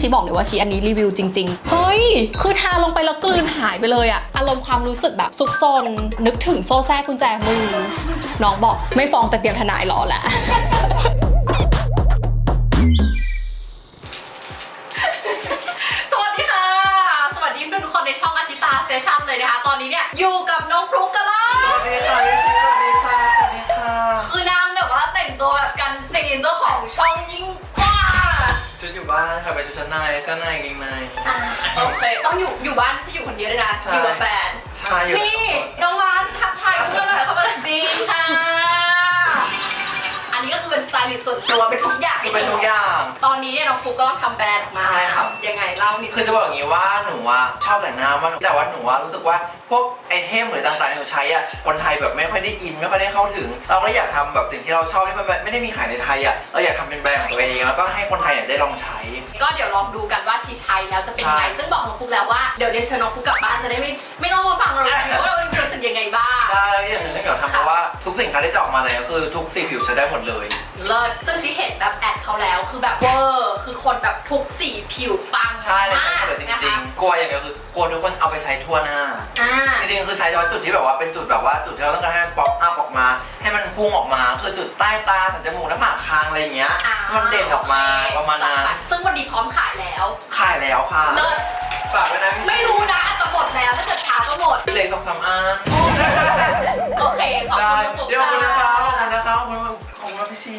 ชีบอกเลยว่าชีอันนี้รีวิวจริง ๆ เฮ้ย คือทาลงไปแล้วกลืนหายไปเลยอะอารมณ์ความรู้สึกแบบซุกซน นึกถึงโซ่แทรกกุญแจมือ น้องบอกไม่ฟ้องแต่เตรียมทนายรอแหละ สวัสดีค่ะ สวัสดีเพื่อนทุกคนในช่องอาชิตาสเตชันเลยนะคะ ตอนนี้เนี่ยอยู่กับน้องฟลุก ชุดชั้นในเสื้อในกางเกงใน อะโอเค ต้องอยู่อยู่บ้านไม่ใช่อยู่คนเดียวด้วยนะ ใช่ อยู่กับแฟนใช่อยู่นี่น้องวานทักทายเพื่อนหน่อยเข้ามาเลยดีค่ะ อันนี้ก็คือเป็นสไตลิสต์ส่วนตัวเป็นทุกอย่างคือเป็นทุกอย่าง ตอนนี้เนี่ยน้องฟุกก็ทำแบรนด์ออกมาใช่ครับ ยังไงเล่านิดคือจะบอกอย่างนี้ว่าหนูว่าชอบแต่งหน้ามากแต่ว่าหนูว่ารู้สึกว่าพวกไอเทมหรือต่างๆที่หนูใช้อะคนไทยแบบไม่ค่อยได้อินไม่ค่อยได้เข้าถึง เราก็อยากทำแบบสิ่งที่เราชอบที่มันไม่ได้มีขายในไทยอะเราอยากทำเป็นแบรนด์ของตัวเองแล้วก็ให้คนไทยเนี่ยได้ลองใช้ ก็เดี๋ยวลองดูกันว่าชีชัยแล้วจะเป็นยังไงใช่ซึ่งบอกน้องฟุกแล้วว่าเดี๋ยวเรียนเชิญน้องฟุกกลับบ้านจะได้ไม่ไม่ต้องมาฟังเราเลยว่าเรารู้สึกยังไงบ้างได้แล้วอย่างหนึ่งที่เกี่ยวกับทำเพราะว่าทุกสินค้าที่จะออกมาเลยก็คือทุกสีผิวใช้ได้หมดเลยเลิศซึ่งชีเห็นแบบแอดเขาแล้วคือแบบเวอร์คือคนแบบทุกสีผิวปังใช่เลยใช้มากหมดเลยจนะริงคะๆกลัวอย่างเดียวคือกลัวทุกคนเอาไปใช้ทั่วหน้าอ่า จริงๆคือใช้เฉพาะจุดที่แบบว่าเป็นจุดแบบว่าจุดที่เราต้องการให้มันป๊อปอัพออกมา ให้มันพุ่งออกมาคือจุดใต้ตาสันจมูกหน้าผากคางอะไรอย่างเงี้ยอ่าให้มันเด่นออกมาโอเคประมาณนั้นซึ่งวันนี้พร้อมขายแล้วขายแล้วค่ะเลิศฝากไว้นะพี่ไม่รู้นะอาจจะหมดแล้วถ้าเกิดช้าก็หมด เหลยสองสามอันโอเค ขอบได้คุณเดี๋ยวขอบคุณนะคะขอบคุณนะคะขอบคุณขอบคุณพี่ชี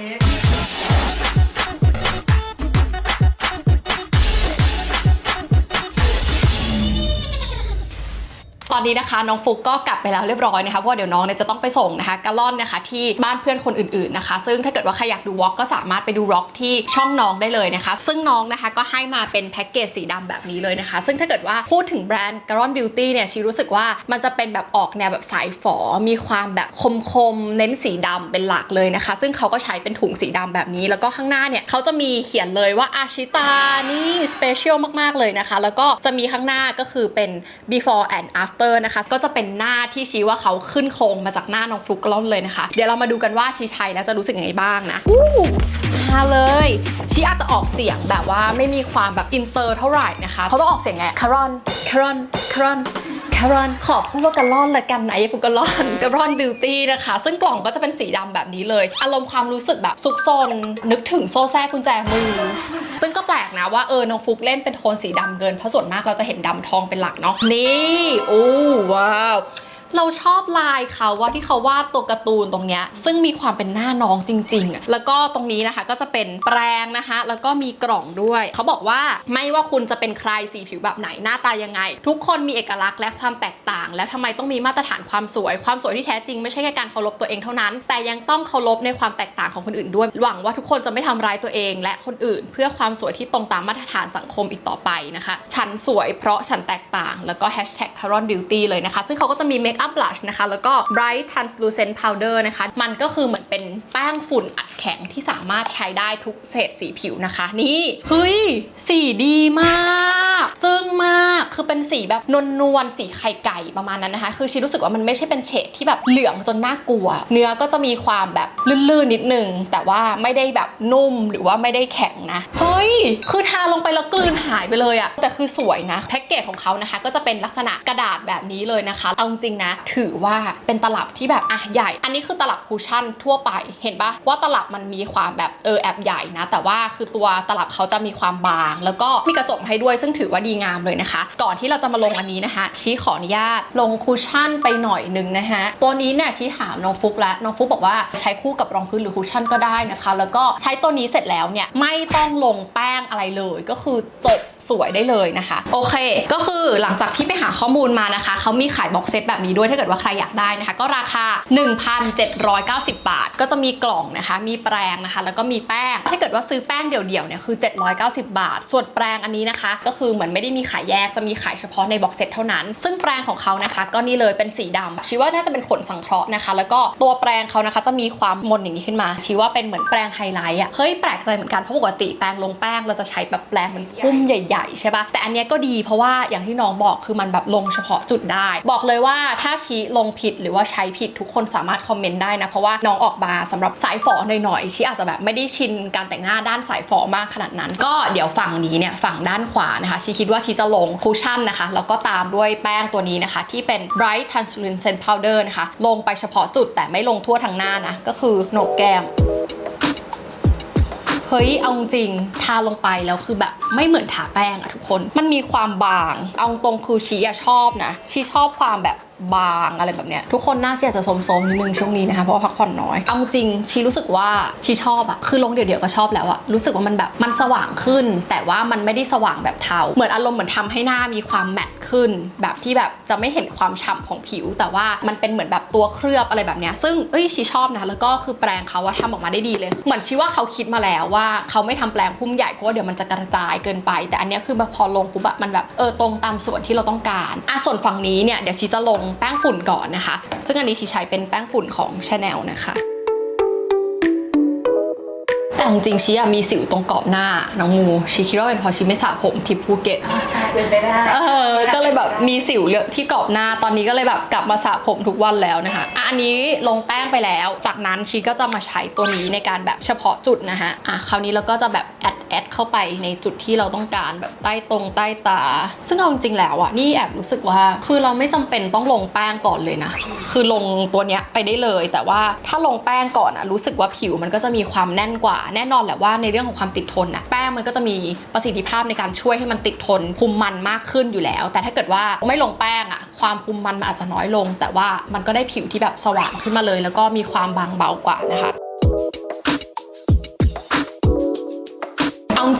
อนนี้นะคะน้องฟุกก็กลับไปแล้วเรียบร้อยนะคะเพราะว่าเดี๋ยวน้องเนี่ยจะต้องไปส่งนะคะกะล่อนนะคะที่บ้านเพื่อนคนอื่นๆนะคะ ซึ่งถ้าเกิดว่าใครอยากดูวอล์กก็สามารถไปดูวอล์กที่ช่องน้องได้เลยนะคะ ซึ่งน้องนะคะก็ให้มาเป็นแพ็กเกจสีดำแบบนี้เลยนะคะ ซึ่งถ้าเกิดว่าพูดถึงแบรนด์กะล่อนบิวตี้เนี่ยชีรู้สึกว่ามันจะเป็นแบบออกแนวแบบสายฝอมีความแบบคมๆเน้นสีดำเป็นหลักเลยนะคะ ซึ่งเขาก็ใช้เป็นถุงสีดำแบบนี้ แล้วก็ข้างหน้าเนี่ยเขาจะมีเขียนเลยว่าอาชิตานี่สเปเชียลมากๆเลยนะคะ แล้วก็จะมีข้างหน้าก็คือเป็น before and after นะคะ ก็จะเป็นหน้าที่ชี้ว่าเขาขึ้นโครงมาจากหน้าน้องฟลุกกะล่อนเลยนะคะ เดี๋ยวเรามาดูกันว่าชีชัยแล้วจะรู้สึกยังไงบ้างนะอู้มาเลยชีอาจจะออกเสียงแบบว่าไม่มีความแบบอินเตอร์เท่าไหร่นะคะเขาต้องออกเสียงไงคารอนคารอนคารอน คารอนขอบพูดว่ากะลอนละกันนะไอ้ฟุกกะล่อนกะลอนบิวตี้นะคะ ซึ่งกล่องก็จะเป็นสีดำแบบนี้เลย อารมณ์ความรู้สึกแบบซุกซนนึกถึงโซ่แท้กุญแจมือ ซึ่งก็แปลกนะว่าเออน้องฟุกเล่นเป็นโทนสีดำเกินเพราะส่วนมากเราจะเห็นดำทองเป็นหลักเนาะนี่โอ้ว้าว เราชอบลายเขาว่าที่เขาวาดตัวการ์ตูนตรงเนี้ยซึ่งมีความเป็นหน้าน้องจริงๆอะแล้วก็ตรงนี้นะคะก็จะเป็นแปรงนะคะ แล้วก็มีกล่องด้วย เขาบอกว่าไม่ว่าคุณจะเป็นใครสีผิวแบบไหนหน้าตายังไง ทุกคนมีเอกลักษณ์และความแตกต่าง และทำไมต้องมีมาตรฐานความสวย ความสวยที่แท้จริงไม่ใช่แค่การเคารพตัวเองเท่านั้น แต่ยังต้องเคารพในความแตกต่างของคนอื่นด้วย หวังว่าทุกคนจะไม่ทำร้ายตัวเอง และคนอื่น เพื่อความสวยที่ตรงตามมาตรฐานสังคมอีกต่อไปนะคะ ฉันสวยเพราะฉันแตกต่าง แล้วก็ hashtag Caron Beauty เลยนะคะ ซึ่งเขาก็จะมีเมค Makeup Blush นะคะ แล้วก็ Bright Translucent Powder นะคะ มันก็คือเหมือนเป็นแป้งฝุ่นอัดแข็งที่สามารถใช้ได้ทุกเศษสีผิวนะคะ นี่ เฮ้ย สีดีมาก จึ้งมากคือเป็นสีแบบนวลนวลๆสีไข่ไก่ประมาณนั้นนะคะ คือชีรู้สึกว่ามันไม่ใช่เป็นเฉดที่แบบเหลืองจนน่ากลัว เนื้อก็จะมีความแบบลื่นๆนิดนึง แต่ว่าไม่ได้แบบนุ่มหรือว่าไม่ได้แข็งนะเฮ้ยคือทาลงไปแล้วกลืนหายไปเลยอะแต่คือสวยนะแพ็กเกจของเขานะคะ ก็จะเป็นลักษณะกระดาษแบบนี้เลยนะคะเอาจริงนะ ถือว่าเป็นตลับที่แบบอะใหญ่ อันนี้คือตลับคูชั่นทั่วไปเห็นปะว่าตลับมันมีความแบบเออแอบใหญ่นะ แต่ว่าคือตัวตลับเขาจะมีความบาง แล้วก็มีกระจกให้ด้วยซึ่งถือว่าดีงามเลยนะคะ ก่อนที่เราจะมาลงอันนี้นะคะชี้ขออนุญาตลงคุชชั่นไปหน่อยนึงนะคะตัวนี้เนี่ยชี้ถามน้องฟุกแล้วน้องฟุกบอกว่าใช้คู่กับรองพื้นหรือคุชชั่นก็ได้นะคะ แล้วก็ใช้ตัวนี้เสร็จแล้วเนี่ยไม่ต้องลงแป้งอะไรเลยก็คือจบ สวยได้เลยนะคะ โอเค ก็คือหลังจากที่ไปหาข้อมูลมานะคะเขามีขายบ็อกเซตแบบนี้ด้วยถ้าเกิดว่าใครอยากได้นะคะ ก็ราคา 1,790 บาท ก็จะมีกล่องนะคะ มีแปรงนะคะ แล้วก็มีแป้ง ถ้าเกิดว่าซื้อแป้งเดี่ยวๆเนี่ยคือ 790 บาท ส่วนแปรงอันนี้นะคะ ก็คือเหมือนไม่ได้มีขายแยกจะมีขายเฉพาะในบ็อกเซตเท่านั้น ซึ่งแปรงของเขานะคะ ก็นี่เลยเป็นสีดำชีว่าน่าจะเป็นขนสังเคราะห์นะคะ แล้วก็ตัวแปรงเขานะคะจะมีความมนอย่างนี้ขึ้นมาชีว่าเป็นเหมือนแปรงไฮไลท์อะเฮ้ยแปลกใจเหมือนกันเพราะปกติแปรงลงแป้งเราจะใช้แบบแปรงมันพุ่มใหญ่ญ่ใช่ปะแต่อันเนี้ยก็ดีเพราะว่าอย่างที่น้องบอกคือมันแบบลงเฉพาะจุดได้ บอกเลยว่าถ้าชี้ลงผิดหรือว่าใช้ผิดทุกคนสามารถคอมเมนต์ได้นะ เพราะว่าน้องออกมาสำหรับสายฝอหน่อยๆชี้อาจจะแบบไม่ได้ชินการแต่งหน้าด้านสายฝอมากขนาดนั้น ก็เดี๋ยวฝั่งนี้เนี่ยฝั่งด้านขวานะคะชี้คิดว่าชี้จะลงคูชั่นนะคะแล้วก็ตามด้วยแป้งตัวนี้นะคะ ที่เป็น bright translucent powder นะคะ ลงไปเฉพาะจุดแต่ไม่ลงทั่วทั้งหน้านะ ก็คือโหนกแก้มเฮ้ย เอาจริง ทาลงไปแล้วคือแบบ ไม่เหมือนทาแป้งอะทุกคน มันมีความบาง เอาตรงคือชีอะชอบนะ ชีชอบความแบบบางอะไรแบบเนี้ยทุกคนน่าเสียจะสมๆนิดนึงช่วงนี้นะคะเพราะว่าพักผ่อนน้อย เอาจริงชีรู้สึกว่าชีชอบอะคือลงเดี๋ยวๆก็ชอบแล้วอะรู้สึกว่ามันแบบมันสว่างขึ้น แต่ว่ามันไม่ได้สว่างแบบเทาเหมือนอารมณ์เหมือนทำให้หน้ามีความแมตต์ขึ้น แบบที่แบบจะไม่เห็นความฉ่ำของผิว แต่ว่ามันเป็นเหมือนแบบตัวเคลือบอะไรแบบเนี้ยซึ่งเอ้ยชีชอบนะแล้วก็คือแปรงเขาว่าทำออกมาได้ดีเลย เหมือนชีว่าเขาคิดมาแล้วว่าเขาไม่ทำแปรงพุ่มใหญ่เพราะว่าเดี๋ยวมันจะกระจายเกินไป แต่อันเนี้ยคือแบบพอลงปุ๊บอะมันแบบเออตรงตามส่วนที่เราต้องการอะส่วนฝั่งนี้เนี่ยเดี๋ยวชีจะลงแป้งฝุ่นก่อนนะคะ ซึ่งอันนี้ชีใช้เป็นแป้งฝุ่นของ Chanel นะคะแต่จริงๆชีอะมีสิวตรงกรอบหน้าน้องมูชีคิดว่าเป็นเพราะชีไม่สระผมที่ภูเก็ตใช่เป็นไปได้เออก็เลยแบบมีสิวเยอะที่กรอบหน้าตอนนี้ก็เลยแบบกลับมาสระผมทุกวันแล้วนะคะอะอันนี้ลงแป้งไปแล้ว จากนั้นชีก็จะมาใช้ตัวนี้ในการแบบเฉพาะจุดนะฮะอะคราวนี้เราก็จะแบบแอด แอดเข้าไปในจุดที่เราต้องการแบบใต้ตรงใต้ตา ซึ่งเอาจริงๆแล้วอะนี่แอบรู้สึกว่า คือเราไม่จำเป็นต้องลงแป้งก่อนเลยนะ คือลงตัวเนี้ยไปได้เลย แต่ว่าถ้าลงแป้งก่อนอะรู้สึกว่าผิวมันก็จะมีความแน่นกว่า แน่นอนแหละว่าในเรื่องของความติดทนอะแป้งมันก็จะมีประสิทธิภาพในการช่วยให้มันติดทนคุมมันมากขึ้นอยู่แล้ว แต่ถ้าเกิดว่าไม่ลงแป้งอะความคุมมันมันอาจจะน้อยลง แต่ว่ามันก็ได้ผิวที่แบบสว่างขึ้นมาเลย แล้วก็มีความบางเบากว่านะคะ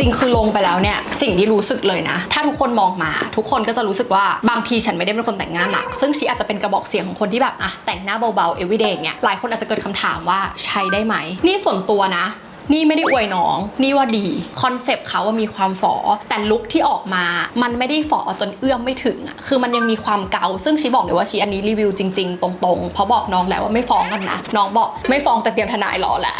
ริง ๆ คือลงไปแล้วเนี่ยสิ่งที่รู้สึกเลยนะ ถ้าทุกคนมองมา ทุกคนก็จะรู้สึกว่าบางทีฉันไม่ได้เป็นคนแต่งหน้าหนัก ซึ่งชีอาจจะเป็นกระบอกเสียงของคนที่แบบอะแต่งหน้าเบาๆ everyday อย่างเงี้ยหลายคนอาจจะเกิดคำถามว่าใช้ได้ไหม นี่ส่วนตัวนะนี่ไม่ได้อวยน้อง นี่ว่าดี คอนเซปต์เขาว่ามีความฝอ แต่ลุคที่ออกมา มันไม่ได้ฝอจนเอื้อมไม่ถึงอะคือมันยังมีความเกา ซึ่งชีบอกเลยว่าชีอันนี้รีวิวจริง ๆ ตรงๆ เพราะบอกน้องแล้วว่าไม่ฟ้องกันนะ น้องบอกไม่ฟ้องแต่เตรียมทนายรอแหละ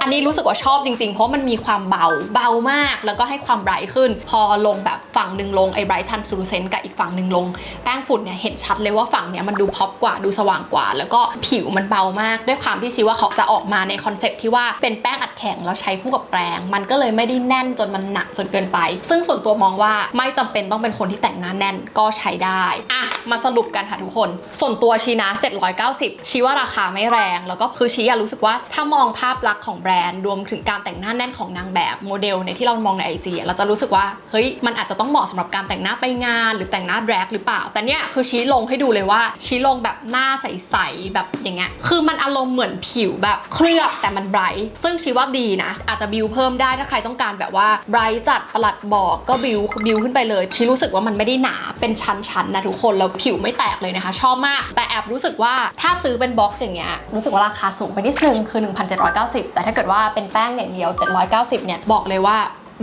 อันนี้รู้สึกว่าชอบจริงๆ เพราะมันมีความเบาเบามาก แล้วก็ให้ความไบรท์ขึ้น พอลงแบบฝั่งหนึ่งลงไอ้ไบรท์ทันซูเซนกับอีกฝั่งหนึ่งลง แป้งฝุ่นเนี่ยเห็นชัดเลยว่าฝั่งเนี้ยมันดูพ็อปกว่าดูสว่างกว่า แล้วก็ผิวมันเบามาก ด้วยความที่ชีว่าเขาจะออกมาในคอนเซปที่ว่าเป็นแป้งอัด แข็งแล้วใช้คู่กับแปรงมันก็เลยไม่ได้แน่นจนมันหนักจนเกินไป ซึ่งส่วนตัวมองว่าไม่จำเป็นต้องเป็นคนที่แต่งหน้าแน่นก็ใช้ได้อะมาสรุปกันค่ะทุกคน ส่วนตัวชีนะ 790 ชีว่าราคาไม่แรง แล้วก็คือชีอะรู้สึกว่าถ้ามองภาพลักษณ์ของแบรนด์รวมถึงการแต่งหน้าแน่นของนางแบบโมเดลในที่เรามองในไอจีเราจะรู้สึกว่าเฮ้ยมันอาจจะต้องเหมาะสำหรับการแต่งหน้าไปงาน หรือแต่งหน้าแดรกหรือเปล่า แต่เนี่ยคือชี้ลงให้ดูเลยว่าชี้ลงแบบหน้าใสๆแบบอย่างเงี้ยคือมันอารมณ์เหมือนผิวแบบเคลือบแต่มันไบรท์ซึ่งชีว่าดีนะ อาจจะบิวเพิ่มได้ถ้าใครต้องการแบบว่าไบรท์จัดประหลัดบอกก็บิวบิวขึ้นไปเลยชี้รู้สึกว่ามันไม่ได้หนาเป็นชั้นๆนะทุกคนแล้วผิวไม่แตกเลยนะคะ ชอบมาก แต่แอบรู้สึกว่าถ้าซื้อเป็นบ็อกซ์อย่างเงี้ยรู้สึกว่าราคาสูงไปนิดนึงคือ 1,790 แต่ถ้าเกิดว่าเป็นแป้งอย่างเดียว 790 เนี่ยบอกเลยว่า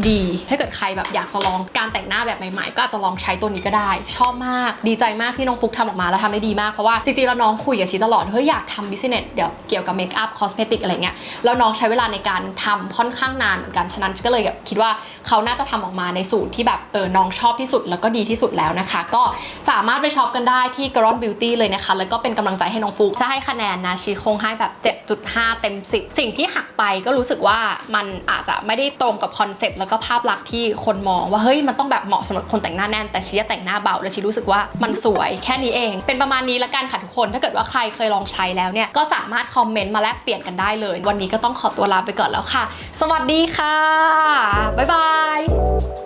ดี ถ้าเกิดใครแบบอยากจะลองการแต่งหน้าแบบใหม่ๆ ก็อาจจะลองใช้ตัวนี้ก็ได้ ชอบมาก ดีใจมากที่น้องฟุกทำออกมาแล้วทำได้ดีมาก เพราะว่าจริงๆแล้วน้องคุยกับชีตลอด เฮ้ยอยากทำบิสเนสเดี๋ยวเกี่ยวกับเมคอัพคอสเมติกอะไรเงี้ย แล้วน้องใช้เวลาในการทำค่อนข้างนานเหมือนกัน ฉะนั้นก็เลยแบบคิดว่าเขาน่าจะทำออกมาในสูตรที่แบบเออน้องชอบที่สุดแล้วก็ดีที่สุดแล้วนะคะ ก็สามารถไปช็อปกันได้ที่ g r o n Beauty เลยนะคะ แล้วก็เป็นกำลังใจให้น้องฟุกถ้าให้คะแนนนะชีคงให้แบบ 7.5 เต็ม 10 สิ่งที่หักไปก็รู้สึกว่ามันอาจจะไม่ได้ตรงกับคอนเซปต์แล้วก็ภาพลักษณ์ที่คนมองว่าเฮ้ยมันต้องแบบเหมาะสำหรับคนแต่งหน้าแน่นแต่ชีจะแต่งหน้าเบาแล้วชีรู้สึกว่ามันสวยแค่นี้เอง เป็นประมาณนี้ละกันค่ะทุกคนถ้าเกิดว่าใครเคยลองใช้แล้วเนี่ยก็สามารถคอมเมนต์มาแลกเปลี่ยนกันได้เลย วันนี้ก็ต้องขอตัวลาไปก่อนแล้วค่ะ สวัสดีค่ะบ๊ายบาย